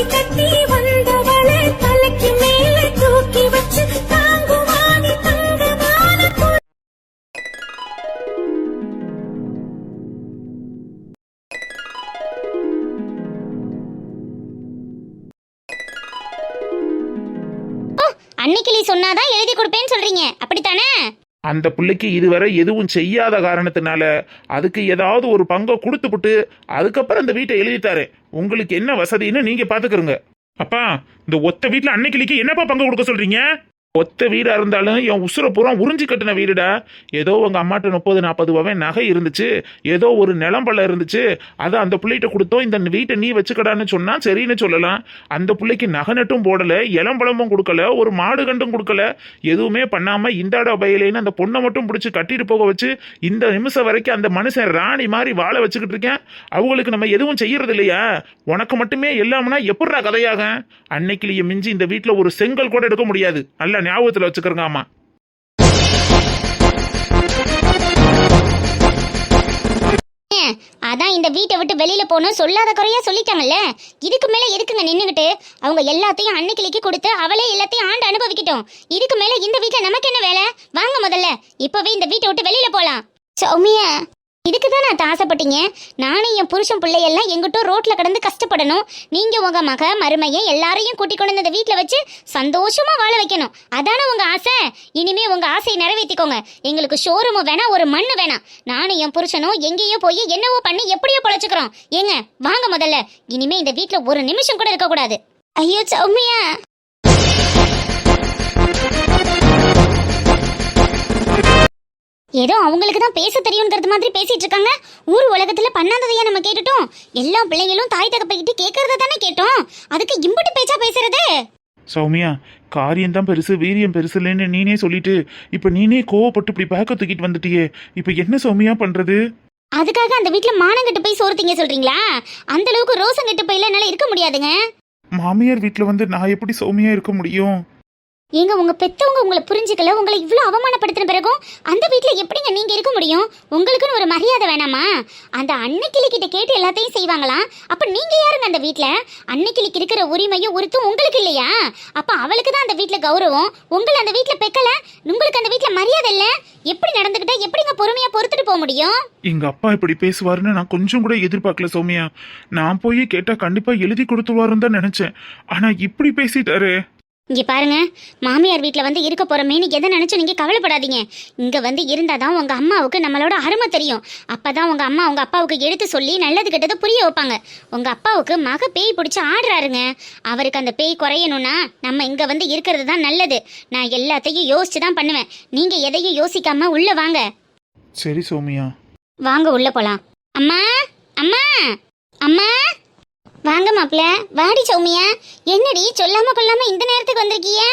தாலி கட்டி அந்த பிள்ளைக்கு இதுவரை எதுவும் செய்யாத காரணத்தினால அதுக்கு ஏதாவது ஒரு பங்கை கொடுத்துப்புட்டு அதுக்கப்புறம் இந்த வீட்டை எழுதித்தாரு. உங்களுக்கு என்ன வசதின்னு நீங்கள் பார்த்துக்கிறோங்க அப்பா இந்த ஒத்த வீட்டில் அன்னைக்கிளிக்கு என்னப்பா பங்கு கொடுக்க சொல்கிறீங்க ஒத்த வீடாக இருந்தாலும் என் உசுரை பூரா உறிஞ்சி கட்டின வீடுடா. ஏதோ உங்கள் அம்மாட்ட முப்பது நாற்பது பவன் நகை இருந்துச்சு. ஏதோ ஒரு நிலம்பள்ள இருந்துச்சு. அதை அந்த பிள்ளைகிட்ட கொடுத்தோம். இந்த வீட்டை நீ வச்சுக்கடான்னு சொன்னால் சரின்னு சொல்லலாம். அந்த பிள்ளைக்கு நகை நட்டும் போடலை இளம்பழமும் கொடுக்கல ஒரு மாடு கண்டும் கொடுக்கல. எதுவுமே பண்ணாமல் இந்தாட பயிலேன்னு அந்த பொண்ணை மட்டும் பிடிச்சி கட்டிட்டு போக வச்சு இந்த நிமிஷம் வரைக்கும் அந்த மனுஷன் ராணி மாதிரி வாழ வச்சுக்கிட்டு இருக்கேன். அவங்களுக்கு நம்ம எதுவும் செய்யறது இல்லையா? உனக்கு மட்டுமே எல்லாம்னா எப்படா கதையாக அன்னைக்கிலேயே மிஞ்சி இந்த வீட்டில் ஒரு செங்கல் கூட எடுக்க முடியாது. நல்லா ஞாபகத்தில் வச்சுக்கிறங்க ஆமா. அதான் இந்த வீட்டை விட்டு வெளியில போகணும் சொல்லாத குறையா சொல்லிட்டாங்கல்ல? இதுக்கு மேல எதுக்குங்க நின்னுகிட்டு? அவங்க எல்லாத்தையும் அன்னைக்கிளிக்கு கொடுத்து அவளே எல்லாத்தையும் ஆண்டு அனுபவிக்கட்டும். இதுக்கு மேல இந்த வீட்டுல நமக்கு என்ன வேலை? வாங்க முதல்ல. இப்பவே இந்த வீட்டை விட்டு வெளியில போலாம். சௌமியா. இதுக்கு தான் நான் ஆசைப்பட்டீங்க? நானும் என் புருஷன் பிள்ளையெல்லாம் எங்கிட்டோ ரோட்ல கடந்து கஷ்டப்படணும். நீங்க உங்க மக மருமையை எல்லாரையும் கூட்டிக் கொண்டு இந்த வீட்டில் வச்சு சந்தோஷமா வாழ வைக்கணும். அதானே உங்க ஆசை? இனிமே உங்க ஆசையை நிறைவேற்றிக்கோங்க எங்களுக்கு ஷோரூமும் வேணாம் ஒரு மண்ணு வேணாம். நானும் என் புருஷனும் எங்கேயோ போய் என்னவோ பண்ணி எப்படியோ பொழைச்சுக்கிறோம். ஏங்க வாங்க முதல்ல. இனிமே இந்த வீட்டில் ஒரு நிமிஷம் கூட இருக்கக்கூடாது. ஐயோ சௌமியா! ஏதோ அவங்களுக்கு தான் பேச தெரியுங்கிறது மாதிரி பேசிட்டு இருக்காங்க. ஊர் உலகத்துல பண்ணாததையா நம்ம கேட்டுட்டோம். எல்லா பிள்ளைங்களும் தாய் தகப்பைக்கிட்டு கேட்கறத தானே கேட்டோம். அதுக்கு இம்புட்டு பேச்சா பேசுறது? சௌமியா காரியம் தான் பெருசு வீரியம் பெருசு இல்லைன்னு நீனே சொல்லிட்டு இப்ப நீனே கோவப்பட்டு இப்படி பேக்க தூக்கிட்டு வந்துட்டியே. இப்ப என்ன சௌமியா பண்றது? அதுக்காக அந்த வீட்ல மானங்கட்டு போய் சோறு திங்க சொல்றீங்களா? அந்த அளவுக்கு ரோசம் கட்டு போயில என்னால இருக்க முடியாதுங்க. மாமியார் வீட்ல வந்து நான் எப்படி சௌமியா இருக்க முடியும்? ஏங்க உங்க பெத்தவங்க உங்களை புரிஞ்சுக்கல உங்களை இவ்வளவு அவமானப்படுத்தின பிறகும் அந்த வீட்டில் எப்படிங்க நீங்க இருக்க முடியும்? உங்களுக்குன்னு ஒரு மரியாதை வேணாமா? அந்த அன்னைக்கிளி கிட்ட கேட்டு எல்லாத்தையும் செய்வாங்களாம் அப்ப நீங்க யாருங்க அந்த வீட்ல? அன்னைக்கிளிக்கு இருக்கிற உரிமையும் உறுத்தும் உங்களுக்கு இல்லையா? அப்ப அவளுக்கு தான் அந்த வீட்டில் கௌரவம். உங்களை அந்த வீட்டில் பெக்கல? உங்களுக்கு அந்த வீட்டில் மரியாதை இல்ல? எப்படி நடந்துக்கிட்டா எப்படிங்க பொறுமையா பொறுத்துட்டு போக முடியும்? எங்க அப்பா இப்படி பேசுவாருன்னு நான் கொஞ்சம் கூட எதிர்பார்க்கல சோமியா. நான் போய் கேட்டா கண்டிப்பா எழுதி கொடுத்துருவாருன்னு தான் நினைச்சேன். ஆனா இப்படி பேசிட்டாரு. இங்க பாருங்க மாமியார் வீட்ல வந்து இருக்க போறோமே நீ எதை நினைச்சும் நீங்க கவலைப்படாதீங்க. இங்க வந்து இருந்தாதான் உங்க அம்மாவுக்கு நம்மளோட அருமை தெரியும். அப்பதான் உங்க அம்மா உங்க அப்பாவுக்கு எடுத்து சொல்லி நல்லது கெட்டது புரிய வைப்பாங்க. உங்க அப்பாவுக்கு மக பேய் பிடிச்சி ஆடுறாருங்க. அவருக்கு அந்த பேய் குறையணும்னா நம்ம இங்க வந்து இருக்கிறது தான் நல்லது. நான் எல்லாத்தையும் யோசிச்சு தான் பண்ணுவேன். நீங்க எதையும் யோசிக்காம உள்ள வாங்க. சரி சௌமியா. வாங்க உள்ள போலாம். அம்மா அம்மா அம்மா! வாங்க மாப்பிள்ள வாடி சௌமியா. என்னடி சொல்லாம கொள்ளாம இந்த நேரத்துக்கு வந்திருக்கீங்க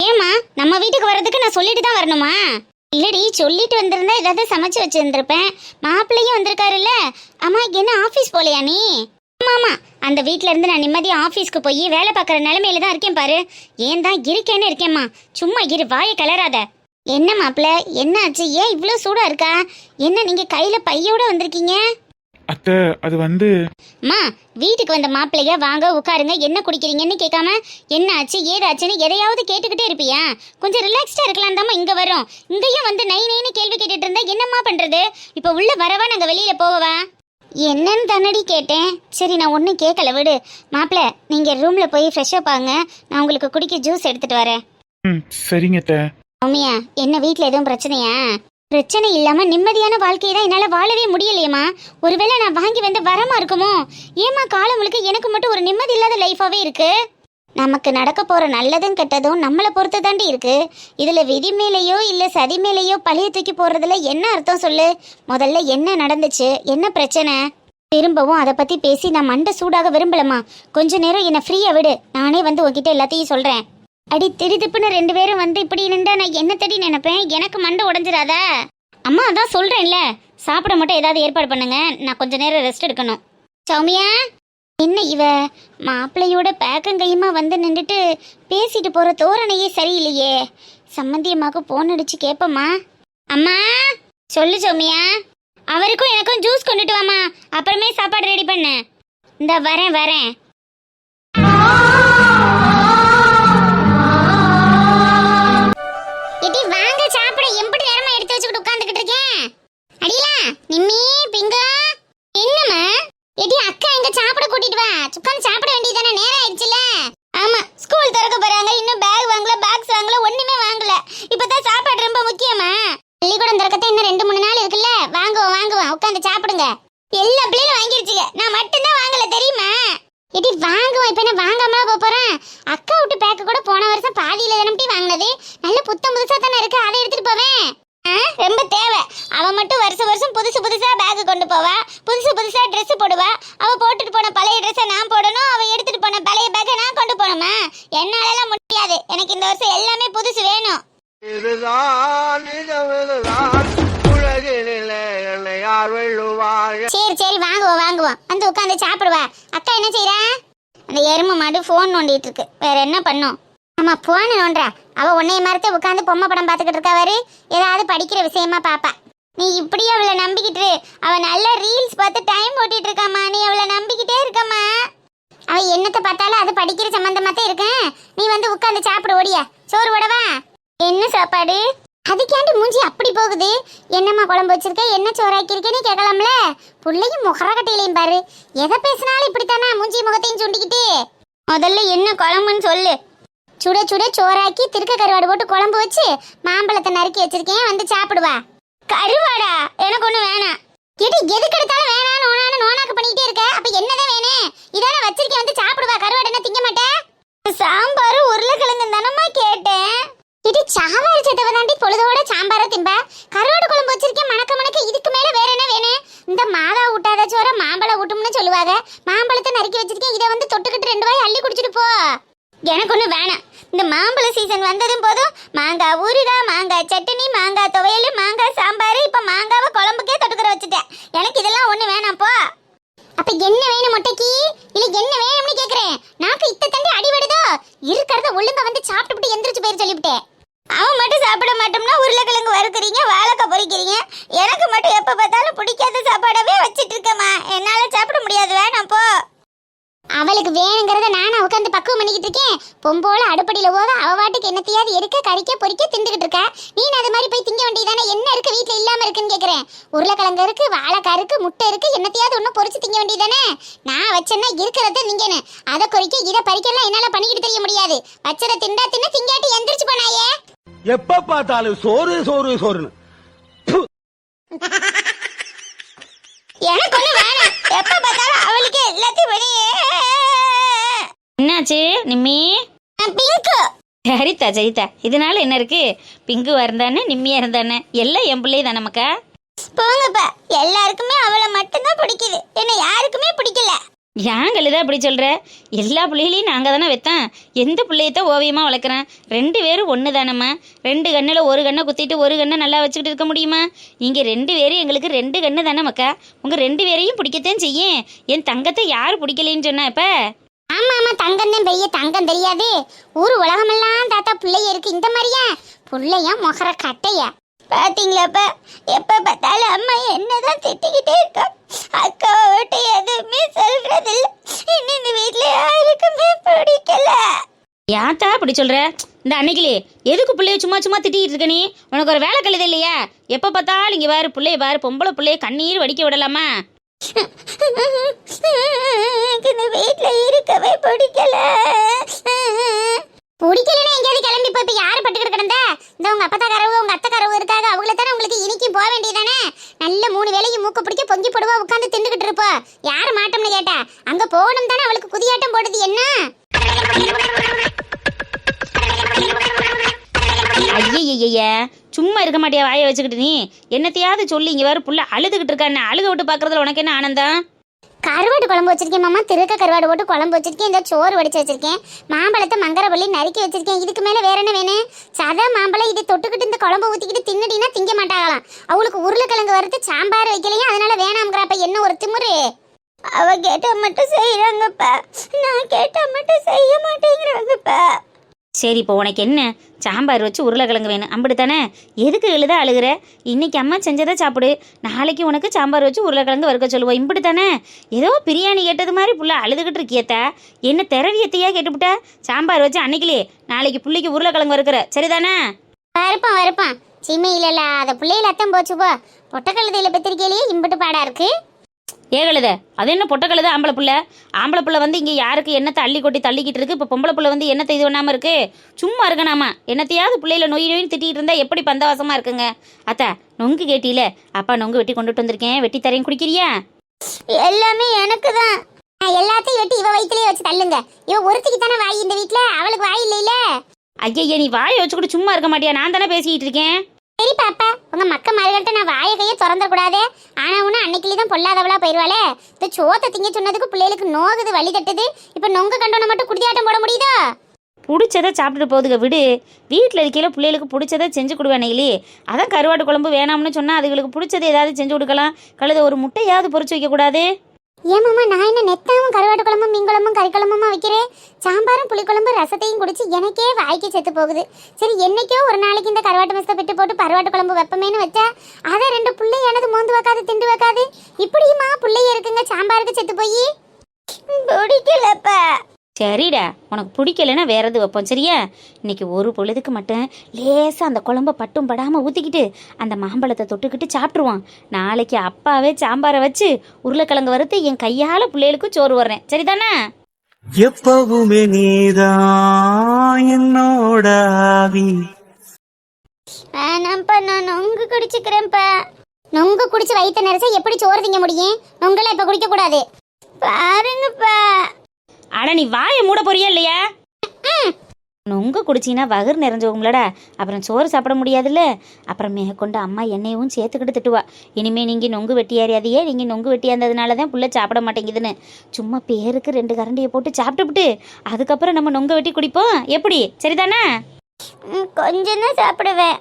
ஏமா நம்ம வீட்டுக்கு வர்றதுக்கு நான் சொல்லிட்டு தான் வரணுமா? இல்லடி சொல்லிட்டு வந்திருந்தா ஏதாவது சமைச்சு வச்சிருந்திருப்பேன். மாப்பிள்ளையும் வந்திருக்காருல்ல. அம்மா என்ன ஆபீஸ் போலையா நீ? ஆமா அந்த வீட்ல இருந்து நான் நிம்மதியா ஆபீஸ்க்கு போய் வேலை பார்க்குற நிலைமையில தான் இருக்கேன் பாரு. ஏன் தான் இருக்கேன்னு இருக்கேம்மா. சும்மா இரு வாயை கலராத. என்ன மாப்பிள்ள என்ன ஆச்சு ஏன் இவ்வளோ சூடா இருக்கா? என்ன நீங்க கையில பையோட வந்திருக்கீங்க? அத்தை அது வந்து அம்மா வீட்டுக்கு வந்த மாப்பிள்ளைய வாங்க உட்காருங்க என்ன குடிக்கிறீங்கன்னு கேட்காம என்ன ஆச்சு ஏதாச்சுன்னு எதையாவது கேட்டுக்கிட்டே இருப்பியா? கொஞ்சம் ரிலாக்ஸ்டா இருக்கலாம் தாம்மா இங்க வரோம் இங்கேயும் வந்து நை நைன்னு கேள்வி கேட்டுட்டு இருந்தா என்னம்மா பண்றது? இப்போ உள்ள வரவா நாங்க வெளியில போகவா என்னன்னு தானடி கேட்டேன். சரி நான் ஒன்றும் கேட்கல விடு. மாப்பிள்ள நீங்க ரூம்ல போய் ஃப்ரெஷ் அப் ஆகுங்க நான் உங்களுக்கு குடிக்க ஜூஸ் எடுத்துட்டு வரேன். ம் சரிங்க அத்தை. சௌமியா என்ன வீட்ல எதுவும் பிரச்சனையா? பிரச்சனை இல்லாம நிம்மதியான வாழ்க்கையை தான் என்னால வாழவே முடியலையேம்மா. ஒருவேளை நான் வாங்கி வந்து வரமா இருக்குமோ? ஏமா காலம் முழுக்க எனக்கு மட்டும் ஒரு நிம்மதி இல்லாத லைஃபாவே இருக்கு? நமக்கு நடக்க போற நல்லதும் கெட்டதும் நம்மளை பொறுத்து தாண்டி இருக்கு. இதுல விதி மேலேயோ இல்ல சதி மேலேயோ பழைய தூக்கி போடுறதுல என்ன அர்த்தம் சொல்லு? முதல்ல என்ன நடந்துச்சு? என்ன பிரச்சனை? திரும்பவும் அதை பத்தி பேசி நான் மண்டை சூடாக விரும்பலம்மா. கொஞ்ச நேரம் என்னை ஃப்ரீயா விடு. நானே வந்து உன்கிட்ட எல்லாத்தையும் சொல்றேன். அடி திடுதிப்புன்னு ரெண்டு பேரும் வந்து இப்படி நின்றா நான் என்ன தேடி நினைப்பேன்? எனக்கு மண்டை உடஞ்சிராதா? அம்மா அதான் சொல்கிறேன்ல சாப்பிட மட்டும் ஏதாவது ஏற்பாடு பண்ணுங்க. நான் கொஞ்ச நேரம் ரெஸ்ட் எடுக்கணும். சௌமியா என்ன இவ? மாப்பிள்ளையோட பேக்கங்கையுமா வந்து நின்றுட்டு பேசிட்டு போற தோரணையே சரியில்லையே. சம்மந்தியம்மாக்கு போன் அடிச்சு கேப்பம்மா. அம்மா சொல்லு சௌமியா. அவருக்கும் எனக்கும் ஜூஸ் கொண்டுட்டு வாமா அப்புறமே சாப்பாடு ரெடி பண்ணு. இந்த வரேன் வரேன். நிம்மி பிங்கா. என்னம்மா? எடி அக்கா எங்க சாப்பிட கூட்டிட்டு வா. உட்காந்து சாப்பிட வேண்டியதானே நேரம் ஆயிடுச்சுல ஆமா ஸ்கூல் திறக்க போறாங்க. இன்னும் பேக் வாங்கல பாக்ஸ் வாங்கல ஒண்ணுமே வாங்கல. இப்பதான் சாப்பாடு ரொம்ப முக்கியமா? பள்ளிக்கூடம் திறக்கத்த இன்னும் ரெண்டு மூணு நாள் இருக்குல்ல. வாங்குவோம் வாங்குவோம். உட்காந்து சாப்பிடுங்க. எல்லா பிள்ளைகளும் வாங்கிருச்சுங்க. நான் மட்டும்தான் வாங்கல தெரியுமா? எடி வாங்குவோம். இப்ப என்ன வாங்காமலா போக போறேன்? அக்கா விட்டு பேக்கு கூட போன வருஷம் பாதியில தானே வாங்கினது? நல்ல புத்தம் புதுசா தானே இருக்கு. அதை எடுத்துட்டு போவேன். ரொம்ப தேவை. அவ மட்டும் வருஷம் வருஷம் புதுசு புதுசா பேக் கொண்டு போவா. புதுசு புதுசா Dress போடுவா. அவ போட்டுட்டு போன பழைய ட்ரெஸ்ஸை நான் போடணும் அவ எடுத்துட்டு போன பழைய பேக்கை நான் கொண்டு போகணுமா? என்னாலலாம் முடியாது. எனக்கு இந்த வருஷம் எல்லாமே புதுசு வேணும். சரி சரி வாங்குவோம் வாங்குவோம். வந்து உட்காந்து சாப்பிடுவா. அக்கா என்ன செய்றா? அந்த எருமை மாடு ஃபோன் நோண்டிட்டு இருக்கு. வேற என்ன பண்ணும்? ஆமா போன நோண்டுறா. அவ உன்னைய மறுத்து உட்காந்து பொம்மை படம் பார்த்துக்கிட்டு இருக்காரு ஏதாவது படிக்கிற விஷயமா பாப்பா. நீ இப்படியே அவளை நம்பிக்கிட்டு அவ நல்ல ரீல்ஸ் பார்த்து டைம் ஓட்டிட்டு இருக்காமா நீ அவளை நம்பிக்கிட்டே இருக்கம்மா. அவ என்னத்தை பார்த்தாலும் அது படிக்கிற சம்பந்தமா தான் இருக்கேன் நீ வந்து உட்காந்து சாப்பிடு ஓடியா. சோறு விடவா என்ன சாப்பாடு? அதுக்காண்டி மூஞ்சி அப்படி போகுது. என்னம்மா குழம்பு வச்சிருக்க? என்ன சோறாக்கியிருக்கேன்னு கேட்கலாம்ல. புள்ளையும் முகரக்கட்டையிலையும் பாரு. எதை பேசினாலும் இப்படித்தானா மூஞ்சி முகத்தையும் சுண்டிக்கிட்டு? முதல்ல என்ன குழம்புன்னு சொல்லு. சுட சுட சோறாக்கி திருக்க கருவாடு போட்டு குழம்பு வச்சு மாம்பழத்தை நறுக்கி வச்சிருக்கேன். வந்து சாப்பிடுவா. கருவாடா? எனக்கு ஒண்ணு வேணாம். எடி எதுக்கு எடுத்தாலும் வேணாம் நோனானு நோனாக்கு பண்ணிக்கிட்டே இருக்க. அப்ப என்னதான் வேணும் இதான வச்சிருக்கேன். வந்து சாப்பிடுவா. கருவாடு என்ன திங்க மாட்டேன் சாம்பார் உருளைக்கிழங்கு தானம்மா கேட்டேன். இது சாம்பார் சேர்த்தவ தாண்டி பொழுதோட சாம்பார திம்ப கருவாடு குழம்பு வச்சிருக்கேன். மணக்க மணக்க இதுக்கு மேல வேற என்ன வேணும் இந்த மாதா ஊட்டாத சோற மாம்பழம் ஊட்டும்னு சொல்லுவாங்க. மாம்பழத்தை நறுக்கி வச்சிருக்கேன். இதை வந்து தொட்டுக்கிட்டு ரெண்டு வாய் அள்ளி குடிச்சிட்டு போ. எனக்கு ஒன்று வேணாம். இந்த மாம்பழ சீசன் வந்ததும் போதும் மாங்காய் ஊறுகாய் மாங்காய் சட்னி மாங்காய் துவையல் மாங்காய் சாம்பார் இப்போ மாங்காவை குழம்புக்கே தொட்டுக்கிற வச்சுட்டேன். எனக்கு இதெல்லாம் ஒன்று வேணாம் போ. அப்போ என்ன வேணும் மொட்டைக்கு? இல்லை என்ன வேணும்னு கேட்குறேன் நாக்கு இத்த தண்டி அடிபடுதோ இருக்கிறத ஒழுங்கா வந்து சாப்பிட்டுட்டு எந்திரிச்சு போயிரு சொல்லிவிட்டேன். அவன் மட்டும் சாப்பிட மாட்டோம்னா உருளைக்கிழங்கு வறுக்கிறீங்க வாழைக்காய் பொரிக்கிறீங்க எனக்கு மட்டும் எப்போ பார்த்தாலும் பிடிக்காத சாப்பாடவே வச்சுட்டு இருக்கேம்மா. என்னால் சாப்பிட முடியாது. வேணாம் போ. அவளுக்கு வேணுங்கிறத நானா உட்காந்து பக்குவம் பண்ணிக்கிட்டு இருக்கேன். பொம்போல அடுப்படியில் போக அவ வாட்டுக்கு என்னத்தையாவது எடுக்க கறிக்க பொறிக்க திண்டுகிட்டு இருக்கா. நீ அது மாதிரி போய் திங்க வேண்டியதானே? என்ன இருக்கு? வீட்டில் இல்லாம இருக்குன்னு கேட்குறேன் உருளைக்கிழங்கு இருக்கு வாழைக்காய் இருக்கு முட்டை இருக்கு என்னத்தையாவது ஒன்று பொறிச்சு திங்க வேண்டியதானே? நான் வச்சேன்னா இருக்கிறத நீங்கன்னு அதை குறிக்க இதை பறிக்கலாம் என்னால பண்ணிக்கிட்டு தெரிய முடியாது. வச்சதை திண்டா தின்னு திங்காட்டி எந்திரிச்சு போனாயே. எப்ப பார்த்தாலும் சோறு சோறு சோறுன்னு. எனக்கு ஒண்ணு வேணாம். எப்ப பார்த்தாலும் அவளுக்கு எல்லாத்தையும் வெளியே. என்னாச்சு நிம்மி? பிங்கு சரித்தா சரித்தா இதனால என்ன இருக்கு? பிங்கு இருந்தானே நிம்மியா இருந்தானே? எல்லாம் என் பிள்ளை தானே மக்கா? போங்கப்பா. எல்லாருக்குமே அவளை மட்டும்தான் பிடிக்குது. என்ன யாருக்குமே பிடிக்கல. ஏன் கழுதா அப்படி சொல்கிற எல்லா பிள்ளைகளையும் நாங்கள் தானே வைத்தேன். எந்த பிள்ளையத்தான் ஓவியமாக வளர்க்குறேன்? ரெண்டு பேரும் ஒன்று தானம்மா ரெண்டு கண்ணில் ஒரு கண்ணை குத்திட்டு ஒரு கண்ணை நல்லா வச்சுக்கிட்டு இருக்க முடியுமா? இங்கே ரெண்டு பேரும் எங்களுக்கு ரெண்டு கண்ணு தானே மக்கா. உங்கள் ரெண்டு பேரையும் பிடிக்கத்தான் செய்யும். என் தங்கத்தை யார் பிடிக்கலைன்னு சொன்னா இப்போ? ஆமாம் ஆமாம் தங்கம் தான் பெரிய தங்கம் தெரியாது. ஊர் உலகமெல்லாம் தாத்தா பிள்ளைய இருக்கு. இந்த மாதிரியா? பிள்ளையா முகர கட்டையா? பாத்தீங்களாப்பா எப்ப பார்த்தாலும் அம்மா என்னதான் திட்டிக்கிட்டே இருக்கா? அக்காவை விட்டு எதுவுமே சொல்றது இல்ல இன்னும் இந்த வீட்டுல யாருக்குமே பிடிக்கல. யாத்தா அப்படி சொல்ற? இந்த அன்னைக்கிலே எதுக்கு பிள்ளைய சும்மா சும்மா திட்டிக்கிட்டு இருக்க நீ? உனக்கு ஒரு வேலை கழுது இல்லையா? எப்போ பார்த்தாலும் இங்கே பாரு பிள்ளைய பாரு பொம்பளை பிள்ளைய கண்ணீர் வடிக்க விடலாமா? எனக்கு இந்த வீட்டுல இருக்கவே பிடிக்கல. பிடிக்கலன்னா எங்கேயாவது கிளம்பி போய் யாரு பட்டுக்கிட்டு கிடந்தா? இந்த உங்க அப்பத்தா கரவு உங்க அத்தை கரவு இருக்காங்க அவங்கள தானே உங்களுக்கு இனிக்கும் போக வேண்டியதானே நல்ல மூணு வேலையும் மூக்க பிடிக்க பொங்கி போடுவா உட்காந்து தின்னுகிட்டு இருப்பா. யார மாட்டோம்னு கேட்டா? அங்க போகணும் தானே அவளுக்கு குதியாட்டம் போடுது என்ன? ஐயய்யய்ய சும்மா இருக்க மாட்டியா வாயை வச்சுக்கிட்டு நீ? என்னத்தையாவது சொல்லி இங்கே வேறு புள்ள அழுதுகிட்டு இருக்கான்னு அழுக விட்டு பாக்குறதுல உனக்கு என்ன ஆனந்தம்? கருவாடு குழம்பு வச்சிருக்கேன் மாமா. திருக்க கருவாடு போட்டு குழம்பு வச்சிருக்கேன். இந்த சோறு வடிச்சு வச்சிருக்கேன். மாம்பழத்தை மங்கரவள்ளி நறுக்கி வச்சிருக்கேன். இதுக்கு மேலே வேற என்ன வேணும்? சதா மாம்பழம் இதை தொட்டுக்கிட்டு இந்த குழம்பு ஊற்றிக்கிட்டு தின்னுடினா திங்க மாட்டாங்களாம். அவளுக்கு உருளைக்கிழங்கு வறுத்து சாம்பார் வைக்கலையும் அதனால வேணாம்ங்கிறப்ப என்ன ஒரு திமுரு? அவ கேட்டா மட்டும் செய்யறாங்கப்பா நான் கேட்டா மட்டும் செய்ய மாட்டேங்கிறாங்கப்பா. சரி இப்போ உனக்கு என்ன? சாம்பார் வச்சு உருளைக்கிழங்கு வேணும். அப்படித்தானே எதுக்கு எழுத அழுகுற? இன்னைக்கு அம்மா செஞ்சதை சாப்பிடு. நாளைக்கு உனக்கு சாம்பார் வச்சு உருளைக்கிழங்கு வறுக்க சொல்லுவோம். இப்படி தானே ஏதோ பிரியாணி கேட்டது மாதிரி புள்ள அழுதுகிட்டு இருக்கியத்தா. என்ன திரவியத்தையா கேட்டுவிட்டா சாம்பார் வச்சு அன்னைக்கிலே நாளைக்கு பிள்ளைக்கு உருளைக்கிழங்கு வறுக்கிற. சரிதானே? வறுப்பான் வரப்பான். சீமையில அதை பிள்ளையில அத்தம் போச்சு போ பொட்டக்கழுதையில பெத்திரிக்கையிலேயே இம்பிட்டு பாடா இருக்கு ஏகழுத அது என்ன பொட்ட கழுத ஆம்பளை புள்ள? ஆம்பளை புள்ள வந்து இங்கே யாருக்கு என்னத்தை அள்ளி கொட்டி தள்ளிக்கிட்டு இருக்கு? இப்போ பொம்பளை புள்ள வந்து என்னத்தை இது பண்ணாமல் இருக்கு? சும்மா இருக்கணாமா என்னத்தையாவது பிள்ளையில நொய் நொயின்னு திட்டிகிட்டு இருந்தா எப்படி பந்தவாசமாக இருக்குங்க? அத்தா நொங்கு கேட்டியில. அப்பா நொங்கு வெட்டி கொண்டுட்டு வந்திருக்கேன். வெட்டி தரேன். குடிக்கிறியா? எல்லாமே எனக்கு தான் எல்லாத்தையும் வெட்டி இவ வயிற்றுலயே வச்சு தள்ளுங்க. இவ ஒருத்திக்கு தானே வாய் இந்த வீட்ல? அவளுக்கு வாய் இல்லைல ஐயா நீ வாயை வச்சுக்கிட்டு சும்மா இருக்க மாட்டியா? நான் தானே பேசிக்கிட்டு இருக்கேன். சரி பாப்பா உங்க மக்க மருகட்ட நான் வாய கையை திறந்த கூடாதே. ஆனா உன அன்னைக்கிளி தான் பொல்லாதவளா போயிருவாளே. இந்த சோத்தை திங்க சொன்னதுக்கு பிள்ளைகளுக்கு நோகுது வழி தட்டுது. இப்ப நொங்க கண்டோன மட்டும் குடியாட்டம் போட முடியுதா? பிடிச்சதை சாப்பிட்டு போகுதுங்க விடு. வீட்டில் இருக்கையில பிள்ளைகளுக்கு பிடிச்சதை செஞ்சு கொடுவேனையிலே அதான் கருவாட்டு குழம்பு வேணாம்னு சொன்னால் அதுகளுக்கு பிடிச்சது ஏதாவது செஞ்சு கொடுக்கலாம். கழுத ஒரு முட்டையாவது பொரிச்சு வைக்கக்கூடாது ஏமாமா நான் என்ன நெத்தாவும் கருவாட்டு குழம்பும் மீன் குழம்பும் கறி குழம்புமா வைக்கிறேன்? சாம்பாரும் புளிக்குழம்பு ரசத்தையும் குடிச்சு எனக்கே வாய்க்கு செத்து போகுது. சரி என்னைக்கோ ஒரு நாளைக்கு இந்த கருவாட்டு மசத்தை விட்டு போட்டு கருவாட்டு குழம்பு வைப்பமேன்னு வச்சா அதை ரெண்டு பிள்ளை எனது மோந்து வைக்காது திண்டு வைக்காது. இப்படியுமா பிள்ளைய இருக்குங்க சாம்பாருக்கு செத்து போய்? பிடிக்கலப்பா. சரிடா உனக்கு பிடிக்கலைன்னா வேற எது வைப்போம் சரியா? இன்னைக்கு ஒரு பொழுதுக்கு மட்டும் லேசாக அந்த குழம்ப பட்டும் படாமல் ஊற்றிக்கிட்டு அந்த மாம்பழத்தை தொட்டுக்கிட்டு சாப்பிட்ருவான் நாளைக்கு அப்பாவே சாம்பாரை வச்சு உருளைக்கிழங்கு வறுத்து என் கையால் பிள்ளைகளுக்கு சோறு வர்றேன் சரிதானே? எப்பவுமே நீதான் என்னோட ஆவி வேணாம்ப்பா நான் நொங்கு குடிச்சுக்கிறேன்ப்பா நொங்கு குடிச்சு வயிற்று நிறைச்சா எப்படி சோறு திங்க முடியும்? நொங்கெல்லாம் இப்ப குடிக்க கூடாது. பாருங்கப்பா. அட நீ வாயை மூட போறியா இல்லையா? நொங்கு குடிச்சின்னா வகுர் நிறைஞ்சவங்களடா அப்புறம் சோறு சாப்பிட முடியாதுல்ல. அப்புறம் மேற்கொண்டு அம்மா என்னையும் சேர்த்துக்கிட்டு திட்டுவா. இனிமே நீங்கள் நொங்கு வெட்டியாரியாதையே நீங்கள் நொங்கு வெட்டியாந்ததுனால தான் புள்ள சாப்பிட மாட்டேங்குதுன்னு. சும்மா பேருக்கு ரெண்டு கரண்டியை போட்டு சாப்பிட்டுவிட்டு அதுக்கப்புறம் நம்ம நொங்கு வெட்டி குடிப்போம். எப்படி? சரிதானே? கொஞ்சம் தான் சாப்பிடுவேன்.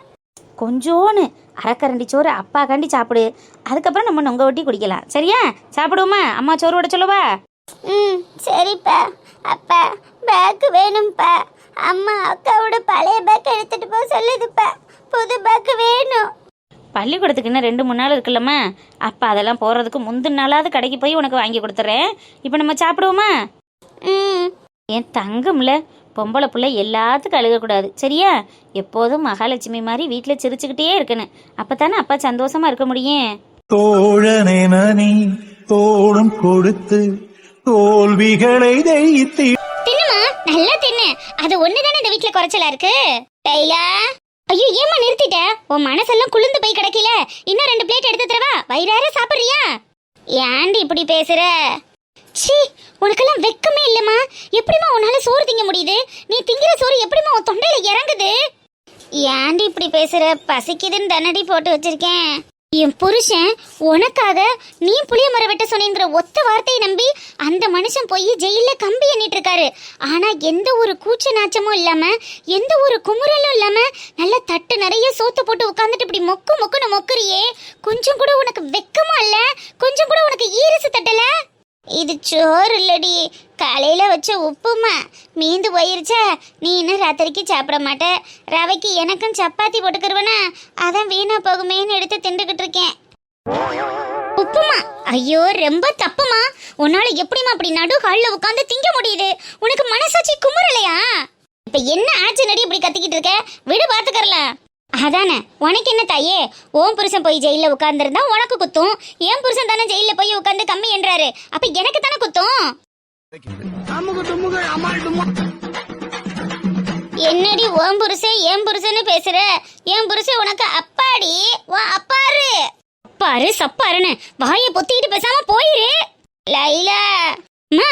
கொஞ்சோன்னு. அரைக்கரண்டி சோறு அப்பா காண்டி சாப்பிடு. அதுக்கப்புறம் நம்ம நொங்க வெட்டி குடிக்கலாம். சரியா? சாப்பிடுவோமா? அம்மா சோறு விட சொல்லவா? ம் சரிப்பா. அப்பா பேக்கு வேணும்ப்பா அம்மா அக்காவோட பழைய பேக் எடுத்துட்டு போக சொல்லுதுப்பா. புது பேக்கு வேணும். பள்ளிக்கூடத்துக்கு இன்னும் ரெண்டு மூணு நாள் இருக்குல்லம்மா. அப்போ அதெல்லாம் போகிறதுக்கு முந்தின நாளாவது கடைக்கு போய் உனக்கு வாங்கி கொடுத்துட்றேன் இப்போ நம்ம சாப்பிடுவோமா? ம். என் தங்கம்ல? பொம்பளை புள்ள எல்லாத்துக்கும் அழுகக்கூடாது சரியா? எப்போதும் மகாலட்சுமி மாதிரி வீட்டில் சிரிச்சுக்கிட்டே இருக்கணும். அப்போ தானே அப்பா சந்தோஷமா இருக்க முடியும்? தோழனே நனி தோளும் கொடுத்து தோல்விகளை தைத்தி தின்னுமா? நல்லா தின்னு. அது ஒண்ணுதானே இந்த வீட்ல குறைச்சலா இருக்கு? லைலா ஐயோ ஏமா நிறுத்திட்ட? உன் மனசெல்லாம் குளிர்ந்து போய் கிடக்கல. இன்னும் ரெண்டு பிளேட் எடுத்து தரவா? வயிறார சாப்பிடுறியா? ஏன்டி இப்படி பேசுற? ச்சீ உனக்கெல்லாம் வெக்கமே இல்லம்மா. எப்படிம்மா உன்னால சோறு திங்க முடியுது? நீ திங்கிற சோறு எப்படிம்மா உன் தொண்டையில இறங்குது? ஏண்டி இப்படி பேசுற? பசிக்குதுன்னு தண்ணடி போட்டு வச்சிருக்கேன். என் புருஷன் உனக்காக நீ புளிய மரம் வெட்ட சொன்னீங்கிற ஒத்த வார்த்தையை நம்பி அந்த மனுஷன் போய் ஜெயிலில் கம்பி எண்ணிட்டு இருக்காரு. ஆனால் எந்த ஒரு கூச்ச நாச்சமும் இல்லாமல் எந்த ஒரு குமுறலும் இல்லாமல் நல்ல தட்டு நிறைய சோத்து போட்டு உட்காந்துட்டு இப்படி மொக்கு மொக்குன்னு மொக்குறியே. கொஞ்சம் கூட உனக்கு வெக்கமா இல்லை. கொஞ்சம் கூட உனக்கு ஈரசு தட்டலை. இது சோறு இல்லடி. காலையில் வச்ச உப்புமா. மீந்து போயிருச்சா. நீ இன்னும் ராத்திரிக்கு சாப்பிட மாட்ட. ரவைக்கு எனக்கும் சப்பாத்தி போட்டுக்கிறவனா அதான் வீணா போகுமேன்னு எடுத்து திண்டுக்கிட்டு இருக்கேன். உப்புமா? ஐயோ ரொம்ப தப்புமா. உன்னால எப்படிம்மா அப்படி நடு ஹாலில் உட்காந்து திங்க முடியுது? உனக்கு மனசாட்சி குமுறலையா? இப்போ என்ன ஆச்சு நடி இப்படி கத்திக்கிட்டு இருக்க? விடு பாத்துக்கறலாம். அதானே? உனக்கு என்ன தாயே? ஓம் புருஷன் போய் ஜெயில உட்கார்ந்துருந்தா உனக்கு குத்தும். ஏன் புருஷன் தானே ஜெயில போய் உட்கார்ந்து கம்மி என்றாரு. அப்ப எனக்கு தானே குத்தும்? என்னடி ஓம் புருஷன் ஏன் புருஷன்னு பேசுற? ஏன் புருஷன் உனக்கு அப்பாடி. உன் அப்பாரு. அப்பாரு சப்பாருன்னு. வாயை பொத்திக்கிட்டு பேசாம போயிரு. லைலா. அம்மா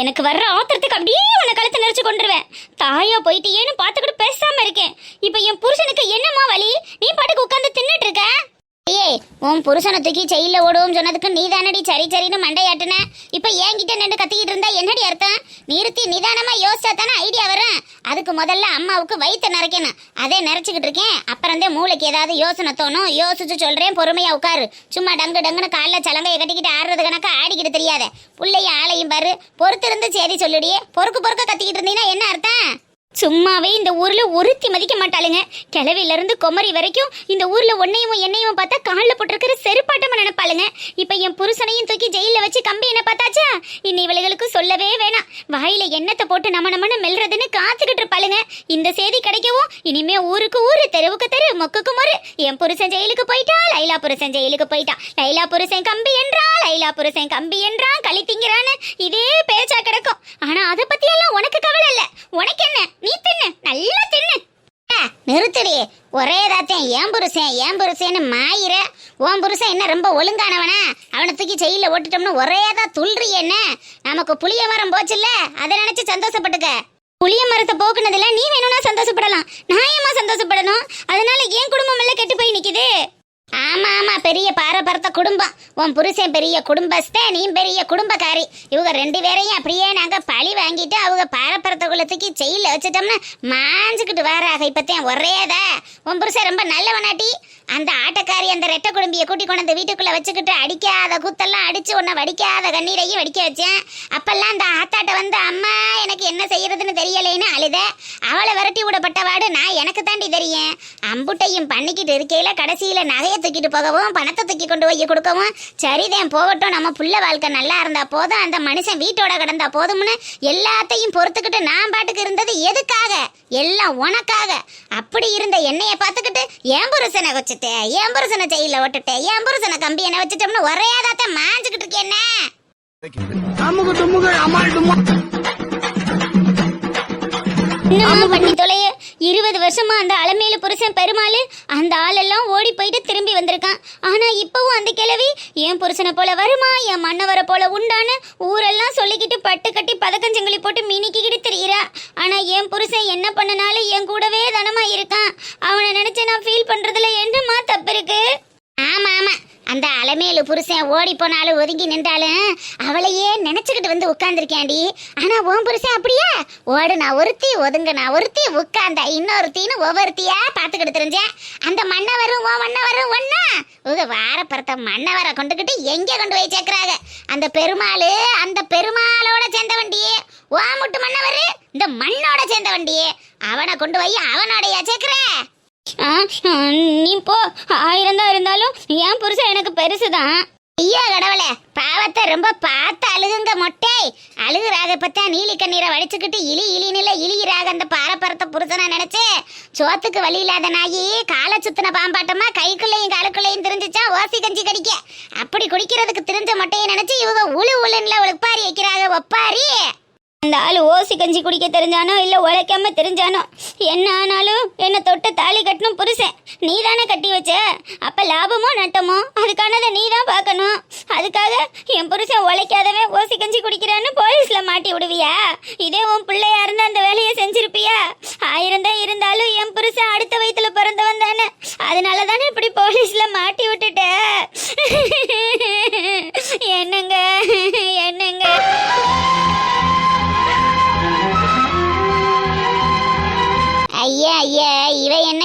எனக்கு வர்ற ஆத்திரத்துக்கு அப்படியே உன்னை கழுத்து நெரிச்சு கொண்டுருவேன். தாயா போயிட்டு ஏன்னு பார்த்துக்கிட்டு பேசாம இருக்கேன். இப்போ என் புருஷனுக்கு என்னம்மா வலி? நீ பாட்டுக்கு உட்காந்து தின்னுட்டு இருக்க? ஏய் உன் புருஷனை தூக்கி செயலில் ஓடுவோம் சொன்னதுக்கு நீ தானடி சரி சரின்னு மண்டையாட்டுன? இப்ப என்கிட்ட நின்று கத்திக்கிட்டு இருந்தா என்னடி அர்த்தம்? நிறுத்தி நிதானமா யோசிச்சா தானே ஐடியா வரும். அதுக்கு முதல்ல அம்மாவுக்கு வயித்தை நிறைக்கணும். அதே நிறைச்சுக்கிட்டு இருக்கேன். அப்புறம் தான் மூளைக்கு ஏதாவது யோசனை தோணும். யோசிச்சு சொல்றேன் பொறுமையா உட்காரு. சும்மா டங்கு டங்குன்னு காலைல சலங்கையை கட்டிக்கிட்டு ஆடுறது கணக்கா ஆடிக்கிட்டு தெரியாத. பிள்ளைய ஆளையும் பாரு. பொறுத்து இருந்து சரி சொல்லுடியே பொறுக்கு பொறுக்க கத்திக்கிட்டு இருந்தீங்கன்னா என்ன அர்த்தம்? சும்மாவே இந்த ஊர்ல ஒருத்தி மதிக்க மாட்டாளுங்க. கிளவில இருந்து குமரி வரைக்கும் இந்த ஊர்ல ஒன்னையும் என்னையும் பார்த்தா காலில் போட்டிருக்கிற செருப்பாட்டமா நினைப்பாளுங்க. இப்ப என் புருஷனையும் தூக்கி ஜெயில வச்சு கம்பி என்ன பார்த்தாச்சா? இன்னி இவளுகளுக்கு சொல்லவே வேணாம். வாயில எண்ணத்தை போட்டு நம்ம நம்மன்னு மெல்றதுன்னு காத்துக்கிட்டு இருப்பாளுங்க. இந்த செய்தி கிடைக்கவும் இனிமே ஊருக்கு ஊரு தெருவுக்கு தெரு மொக்குக்கு மொறு என் புருஷன் ஜெயிலுக்கு போயிட்டா லைலா புருஷன் ஜெயிலுக்கு போயிட்டா. லைலா புருஷன் கம்பி என்றா லைலா புருஷன் கம்பி என்றா களி திங்கிறான்னு இதே பேச்சா கிடக்கும். ஆனா அதை பத்தி எல்லாம் உனக்கு கவலை இல்லை. உனக்கு என்ன? நீ தின்னு நல்லா தின்னு. ஆ, நிறுத்துடி. ஒரே தாத்தன் ஏன் புருஷன்? ஏன் புருஷன்னு மாயிர உன் புருஷன் என்ன ரொம்ப ஒழுங்கானவனா? அவனை தூக்கி ஜெயில ஓட்டுட்டோம்னு ஒரே தான் துள்றி என்ன? நமக்கு புளிய மரம் போச்சுல்ல? அதை நினைச்சு சந்தோஷப்பட்டுக்க. புளிய மரத்தை போக்குனதுல நீ வேணும்னா சந்தோஷப்படலாம். நான் ஏமா சந்தோஷப்படணும்? அதனால ஏன் குடும்பம் எல்லாம் கெட்டு போய் நிக்குது. ஆமா ஆமா பெரிய பாரபரத்த குடும்பம். உன் புருஷன் பெரிய குடும்பஸ்த நீ பெரிய குடும்பக்காரி. இவங்க ரெண்டு பேரையும் அப்படியே நாங்க பழி வாங்கிட்டு அவங்க பாரபரத்த குலத்துக்கு ஜெயில வச்சுட்டோம்னு மாஞ்சுக்கிட்டு வராக இப்பத்தேன். ஒரேதா. உன் புருஷன் ரொம்ப நல்லவனாட்டி. அந்த ஆட்டக்காரி அந்த ரெட்டை குடும்பியை கூட்டி கொண்டு அந்த வீட்டுக்குள்ளே வச்சுக்கிட்டு அடிக்காத குத்தெல்லாம் அடித்து உன்னை வடிக்காத கண்ணீரையும் வடிக்க வச்சேன். அப்பெல்லாம் அந்த ஆத்தாட்ட வந்து அம்மா எனக்கு என்ன செய்யறதுன்னு தெரியலைன்னு அழுத. அவளை விரட்டி விடப்பட்ட வாடு நான் எனக்கு தாண்டி தெரியும். அம்புட்டையும் பண்ணிக்கிட்டு இருக்கையில் கடைசியில் நகையை தூக்கிட்டு போகவும் பணத்தை தூக்கி கொண்டு போய் கொடுக்கவும் சரிதான் போகட்டும் நம்ம புள்ள வாழ்க்கை நல்லா இருந்தால் போதும் அந்த மனுஷன் வீட்டோட கிடந்தா போதும்னு எல்லாத்தையும் பொறுத்துக்கிட்டு நான் பாட்டுக்கு இருந்தது எதுக்காக? எல்லாம் உனக்காக. அப்படி இருந்த என்னையை பார்த்துக்கிட்டு ஏன் புருஷனை வச்சுட்டேன் ஏன் புருஷனை ஜெயில விட்டுட்டேன் ஏன் புருஷனை கம்பி என்ன வச்சுட்டோம்னு ஒரே தாத்த மாஞ்சுக்கிட்டு இருக்கேன் அமுகு என்னம்மா பண்ணி தொலைய இருபது வருஷமா அந்த அலமேலு புருஷன் பெருமாள் அந்த ஆளெல்லாம் ஓடி போயிட்டு திரும்பி வந்திருக்கான். ஆனா இப்பவும் அந்த கிழவி என் புருஷனை போல வருமா? என் மன்னவரை போல உண்டான்னு ஊரெல்லாம் சொல்லிக்கிட்டு பட்டு கட்டி பதக்கஞ்சங்கிலி போட்டு மினிக்கிக்கிட்டு திரியிறா. ஆனா என் புருஷன் என்ன பண்ணனாலும் என் கூடவே தனமா இருக்கான். அவனை நினைச்சு நான் ஃபீல் பண்றதுல என்னமா தப்பு இருக்கு? ஆமா ஆமா. அந்த அலமேலு புருஷன் ஓடி போனாலும் ஒதுங்கி நின்றாலும் அவளையே நினைச்சுக்கிட்டு வந்து உட்காந்துருக்கேன்டி ஆனா உன் புருஷன் அப்படியா? ஓடு நான் ஒருத்தி ஒதுங்க நான் ஒருத்தி உட்கார்ந்த இன்னொருத்தின்னு ஒவ்வொருத்தியா பார்த்துக்கிட்டு தெரிஞ்சேன். அந்த மன்னவரும் ஓ மன்னவரும் ஒன்னா உங்க வாரப்பறத்த மன்னவரை கொண்டுக்கிட்டு எங்கே கொண்டு போய் சேர்க்குறாங்க? அந்த பெருமாள் அந்த பெருமாளோட சேர்ந்த வண்டி ஓ முட்டு மன்னவர் இந்த மண்ணோட சேர்ந்த வண்டி அவனை கொண்டு போய் அவனோடயா சேர்க்குறேன் நீ போ. ஆயிரம் தான் இருந்தாலும் என் புருஷன் எனக்கு பெருசுதான். ஐயோ கடவுளே. பாவத்தை ரொம்ப பார்த்து அழுகுங்க மொட்டை. அழுகுறாக பார்த்தா நீலி கண்ணீரை வடிச்சுக்கிட்டு இலி இலினில இலிகிறாக அந்த பாரப்பரத்த புருஷனை நினைச்சு சோத்துக்கு வழி இல்லாத நாயி காலை சுத்தின பாம்பாட்டமா கைக்குள்ளேயும் காலுக்குள்ளேயும் திரிஞ்சிச்சா? ஓசி கஞ்சி கடிக்க. அப்படி குடிக்கிறதுக்கு தெரிஞ்ச மொட்டையை நினைச்சு இவங்க உளு உளுன்ல ஒப்பாரி வைக்கிறாங்க ஒப்பாரி. அந்த ஆள் ஓசி கஞ்சி குடிக்க தெரிஞ்சானோ இல்ல உழைக்காம தெரிஞ்சானோ? என்ன ஆனாலும் என்ன தொட்டு தாலி கட்டணும் புருஷன். நீ தானே கட்டி வச்ச? அப்ப லாபமோ நட்டமோ? அதுக்கானதை நீ தான் பார்க்கணும். அதுக்காக என் புருஷன் உழைக்காதவன் ஓசி கஞ்சி குடிக்கிறான்னு போலீஸ்ல மாட்டி விடுவியா? இதே உன் பிள்ளையா இருந்தா அந்த வேலையை செஞ்சிருப்பியா? ஆயிரம் தான் இருந்தாலும் என் புருஷன் அடுத்த வயித்துல பிறந்தவன் தானே அதனால தானே இப்படி போலீஸ்ல மாட்டி விட்டுட்ட? என்ன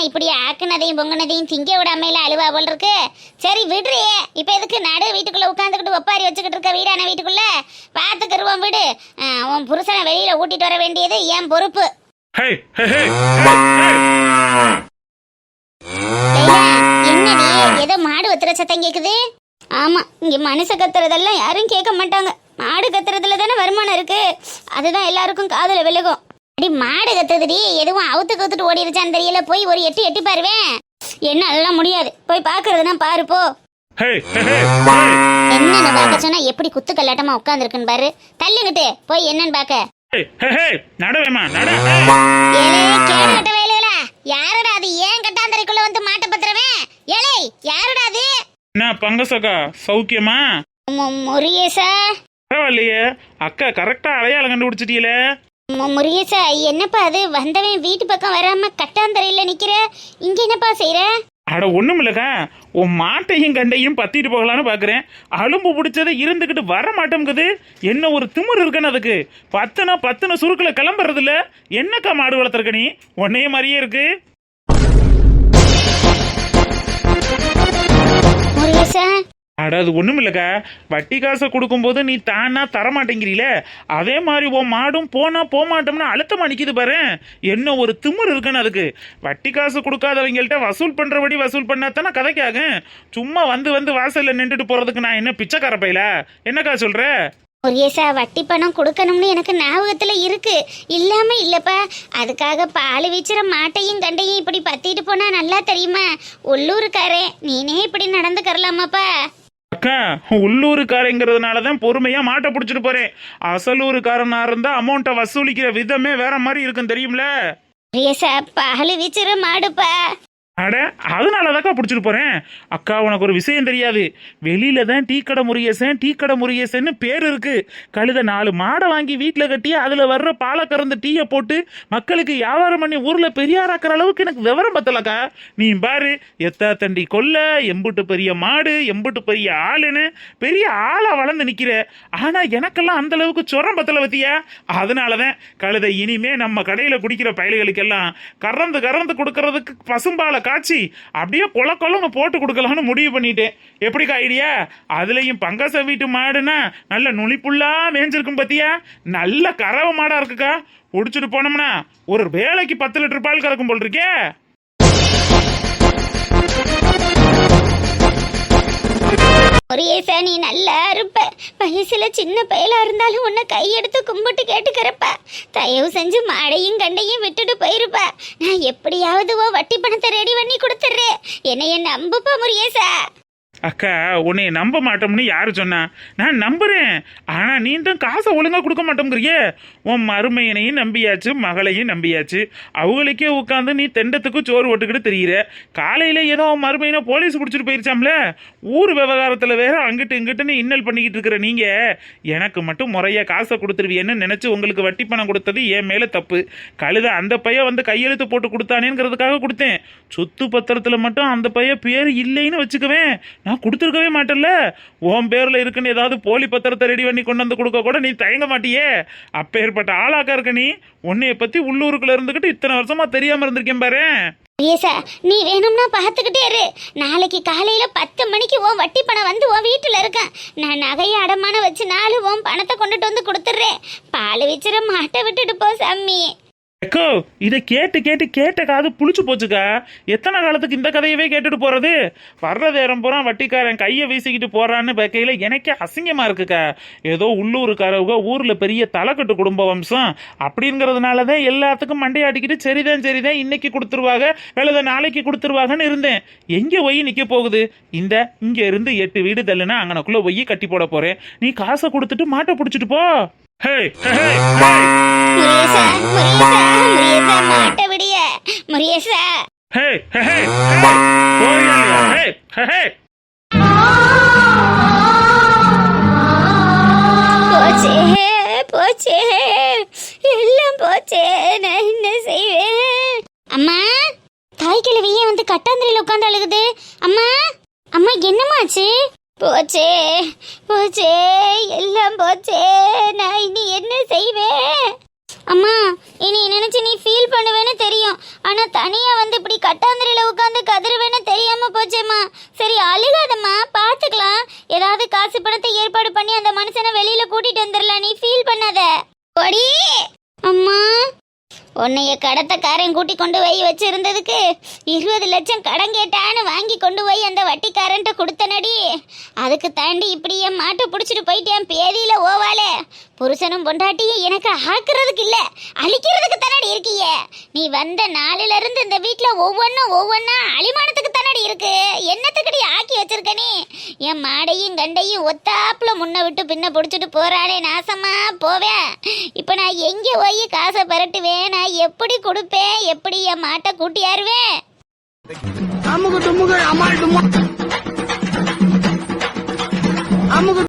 இப்படி ஆக்குனதையும் பொங்குனதையும் திங்க விடாமையில அழுவா போல் இருக்கு. சரி விடுறியே. இப்ப எதுக்கு நடு வீட்டுக்குள்ள உட்காந்துக்கிட்டு ஒப்பாரி வச்சுக்கிட்டு இருக்க வீடான வீட்டுக்குள்ள? பாத்துக்கிருவோம் விடு. உன் புருஷனை வெளியில ஊட்டிட்டு வர வேண்டியது என் பொறுப்பு. என்னடி ஏதோ மாடு ஒத்துற சத்தம் கேக்குது? ஆமா இங்க மனுஷ கத்துறதெல்லாம் யாரும் கேட்க மாட்டாங்க. மாடு கத்துறதுல தானே வருமானம் இருக்கு. அதுதான் எல்லாருக்கும் காதுல விழுகும் அடி மாடு கத்துதுடி. எதுவும் அவுத்து கத்துட்டு ஓடிருச்சான்னு தெரியல. போய் ஒரு எட்டு எட்டி பாருவேன் என்ன அதெல்லாம் முடியாது. போய் பாக்குறதுனா பாரு போ. என்னன்னு பார்க்க சொன்னா எப்படி குத்து கல்லாட்டமா உட்காந்துருக்குன்னு பாரு. தள்ளுங்கிட்டு. போய் என்னன்னு பாக்க ஹே ஹே ஹே நடவேமா நட ஹே. ஏலே கேடுகட்ட வயலுகளா யாருடா அது? ஏன் கட்டாந்தரைக்குள்ள வந்து மாட்ட பத்திரவன் ஏலே யாருடா அது? என்ன பங்கசக்கா? சௌக்கியமா? முருகேசா. பரவாயில்லையே. அக்கா கரெக்டா அடையாளம் கண்டுபிடிச்சிட்டீங்களே முருகேசா என்னப்பா அது? வந்தவன் வீட்டு பக்கம் வராம கட்டாந்தரையில நிக்கிற? இங்க என்னப்பா செய்யற அட ஒண்ணும் இல்லக்கா. உன் மாட்டையும் கண்டையும் பத்திட்டு போகலான்னு பாக்குறேன். அலும்பு பிடிச்சது இருந்துகிட்டு வர மாட்டேங்குது என்ன ஒரு திமிரு இருக்குன்னு அதுக்கு. பத்துனா பத்துன சுருக்குல கிளம்புறது இல்ல என்னக்கா மாடு வளர்த்துருக்க நீ? உன்னைய மாதிரியே இருக்கு. முருகேசா அட அது ஒன்றும் இல்லக்கா. வட்டி காசை கொடுக்கும்போது நீ தானா தரமாட்டேங்கிறீல? அதே மாதிரி உன் மாடும் போனா போக அழுத்தம் அடிக்குது பாரு. என்ன ஒரு திமிர் இருக்குன்னு அதுக்கு. வட்டி காசு கொடுக்காதவங்கள்ட்ட வசூல் பண்ணுறபடி வசூல் பண்ணாதானே கதைக்காகும் சும்மா வந்து வந்து வாசலில் நின்றுட்டு போறதுக்கு நான் என்ன பிச்சைக்கார பையில? என்னக்கா சொல்ற? முருகேசா வட்டி பணம் கொடுக்கணும்னு எனக்கு ஞாபகத்துல இருக்கு. இல்லாம இல்லப்பா. அதுக்காக பால் வீச்சுற மாட்டையும் கண்டையும் இப்படி பத்திட்டு போனா நல்லா தெரியுமா? உள்ளூருக்காரே நீனே இப்படி நடந்துக்கரலாமாப்பா அக்கா உள்ளூருக்காரங்கிறதுனால தான் பொறுமையாக மாட்டை பிடிச்சிட்டு போறேன். அசலூருக்காரனா இருந்தா அமௌண்ட்டை வசூலிக்கிற விதமே வேற மாதிரி இருக்கும் தெரியும்ல? முருகேசா பால் மாடுப்பா. அட அதனால தாக்கா பிடிச்சிட்டு போகிறேன் அக்கா உனக்கு ஒரு விஷயம் தெரியாது. வெளியில தான் டீ கடை முருகேசன் டீ கடை முருகேசன்னு பேர் இருக்குது கழுத நாலு மாடை வாங்கி வீட்டில் கட்டி அதில் வர்ற பாலை கறந்து டீயை போட்டு மக்களுக்கு வியாபாரம் பண்ணி ஊரில் பெரியாராக்கிற அளவுக்கு எனக்கு விவரம் பத்தலக்கா. நீ பாரு எத்தா தண்டி கொல்ல எம்புட்டு பெரிய மாடு எம்புட்டு பெரிய ஆளுன்னு பெரிய ஆளாக வளர்ந்து நிற்கிற ஆனால் எனக்கெல்லாம் அந்தளவுக்கு சொரம் பற்றியா பத்தியா? அதனாலதான் கழுதை இனிமே நம்ம கடையில் குடிக்கிற பயல்களுக்கெல்லாம் கறந்து கறந்து கொடுக்கறதுக்கு பசும்பாலை காய்ச்சி அப்படியே கொல கொலன்னு போட்டு கொடுக்கலாம்னு முடிவு பண்ணிட்டேன். எப்படிக்கா ஐடியா? அதுலேயும் பங்கச வீட்டு மாடுனா நல்ல நுனிப்புள்ளா மேய்ஞ்சிருக்கும் பத்தியா? நல்ல கறவை மாடா இருக்குக்கா. குடிச்சிட்டு போனோம்னா ஒரு வேலைக்கு பத்து லிட்டர் பால் கறக்கும் போல் இருக்கே. முருகேசா நீ நல்லா இருப்ப. வயசுல சின்ன பயலா இருந்தாலும் உன்னை கையெடுத்து கும்பிட்டு கேட்டுக்கிறப்ப தயவு செஞ்சு மாடையும் கண்டையும் விட்டுட்டு போயிருப்ப. நான் எப்படியாவது ஓ வட்டி பணத்தை ரெடி பண்ணி கொடுத்துட்றேன். என்னைய நம்புப்பா முருகேசா. அக்கா உன்னை நம்ப மாட்டோம்னு யாரு சொன்னா? நான் நம்புறேன். ஆனா நீ தான் காசை ஒழுங்கா கொடுக்க மாட்டோங்கிறியே உன் மருமையனையும் நம்பியாச்சு மகளையும் நம்பியாச்சு. அவங்களுக்கே உட்காந்து நீ தெண்டத்துக்கு சோறு ஓட்டுக்கிட்டு தெரியுற. காலையில் ஏதோ உன் மருமையனை போலீஸ் பிடிச்சிட்டு போயிருச்சாம்ல? ஊர் விவகாரத்தில் வேற அங்கிட்டு இங்கிட்டுன்னு இன்னல் பண்ணிக்கிட்டு இருக்கிற நீங்கள் எனக்கு மட்டும் முறையாக காசை கொடுத்துருவியன்னு நினச்சி உங்களுக்கு வட்டி பணம் கொடுத்தது என் மேலே தப்பு. கழுத அந்த பையன் வந்து கையெழுத்து போட்டு கொடுத்தானேங்கிறதுக்காக கொடுத்தேன். சொத்து பத்திரத்தில் மட்டும் அந்த பையன் பேர் இல்லைன்னு வச்சுக்குவேன். நான் கொடுத்துருக்கவே மாட்டேன்ல. உன் பேரில் இருக்குன்னு ஏதாவது போலி பத்திரத்தை ரெடி பண்ணி கொண்டு வந்து கொடுக்க கூட நீ தயங்க மாட்டியே. அப்பேற்பட்ட ஆளாக்கா இருக்க நீ? உன்னைய பத்தி உள்ளூருக்குள்ள இருந்துகிட்டு இத்தனை வருஷமா தெரியாம இருந்திருக்கேன் பாரு. ஏசா நீ வேணும்னா பார்த்துக்கிட்டே இரு. நாளைக்கு காலையில பத்து மணிக்கு உன் வட்டி பணம் வந்து உன் வீட்டுல இருக்கேன் நான் நகையை அடமான வச்சு நாலு உன் பணத்தை கொண்டுட்டு வந்து கொடுத்துட்றேன். பால் வச்சிட மாட்டை விட்டுட்டு போ சாமி. எக்கோ இதை கேட்டு கேட்டு கேட்ட காது புளிச்சு போச்சுக்கா. எத்தனை காலத்துக்கு இந்த கதையவே கேட்டுட்டு போறது? வர்ற நேரம் பூரா வட்டிக்காரன் கையை வீசிக்கிட்டு போறான்னு பார்க்கையில எனக்கே அசிங்கமா இருக்குக்கா. ஏதோ உள்ளூருக்காரவங்க ஊர்ல பெரிய தலைக்கட்டு குடும்ப வம்சம் அப்படிங்கிறதுனால தான் எல்லாத்துக்கும் மண்டையாட்டிக்கிட்டு சரிதான் சரிதான் இன்னைக்கு கொடுத்துருவாங்க அல்லது நாளைக்கு கொடுத்துருவாங்கன்னு இருந்தேன். எங்க ஒய் நிக்க போகுது? இந்த இங்க இருந்து எட்டு வீடு தள்ளுனா அங்கனக்குள்ள போய் கட்டி போட போறேன். நீ காசை கொடுத்துட்டு மாட்டை பிடிச்சிட்டு போ. ஹே, ஹே. முருகேசா முருகேசா முருகேசா மாட்டை விடிய. முருகேசா! போச்சே போச்சே எல்லாம் போச்சே நான் என்ன செய்வேன்? அம்மா தாய் கிழவியே வந்து கட்டாந்திரையில் உட்காந்து அழுகுது. அம்மா அம்மா என்னமாச்சு போச்சே போச்சே எல்லாம் போச்சே நான் இனி என்ன செய்வேன்? அம்மா இனி நினைச்சு நீ ஃபீல் பண்ணுவேன்னு தெரியும். ஆனா தனியா வந்து இப்படி கட்டாந்திரியில உட்காந்து கதறுவேன்னு தெரியாம போச்சேம்மா. சரி அழுகாதம்மா பாத்துக்கலாம் ஏதாவது காசு பணத்தை ஏற்பாடு பண்ணி அந்த மனுஷனை வெளியில கூட்டிட்டு வந்துடலாம். நீ ஃபீல் பண்ணாத. கொடி! அம்மா உன்னைய கடத்தக்காரன் கூட்டி கொண்டு போய் வச்சிருந்ததுக்கு இருபது லட்சம் கடன் கேட்டான்னு வாங்கி கொண்டு போய் அந்த வட்டிக்காரன்ட்ட கொடுத்தனடி. அதுக்கு தாண்டி இப்படி என் மாட்டை பிடிச்சிட்டு போயிட்டேன் பேதியில ஓவாலே புருஷனும் பொண்டாட்டியும் எனக்கு ஆக்குறதுக்கு இல்ல அழிக்கிறதுக்கு தன்னாடி இருக்கிய. நீ வந்த நாளில இருந்து இந்த வீட்டில் ஒவ்வொன்றும் ஒவ்வொன்றா அழிமானத்துக்கு தானடி இருக்கு. என்னத்துக்கடி ஆக்கி வச்சிருக்க நீ? என் மாடையும் கண்டையும் ஒத்தாப்புல முன்ன விட்டு பின்ன பிடிச்சிட்டு போறானே நாசமா போவேன் இப்போ நான் எங்கே போய் காசை பரட்டுவேன்? நான் எப்படி கொடுப்பேன்? எப்படி என் மாட்டை கூட்டியாருவேன் அமுகு அமுகு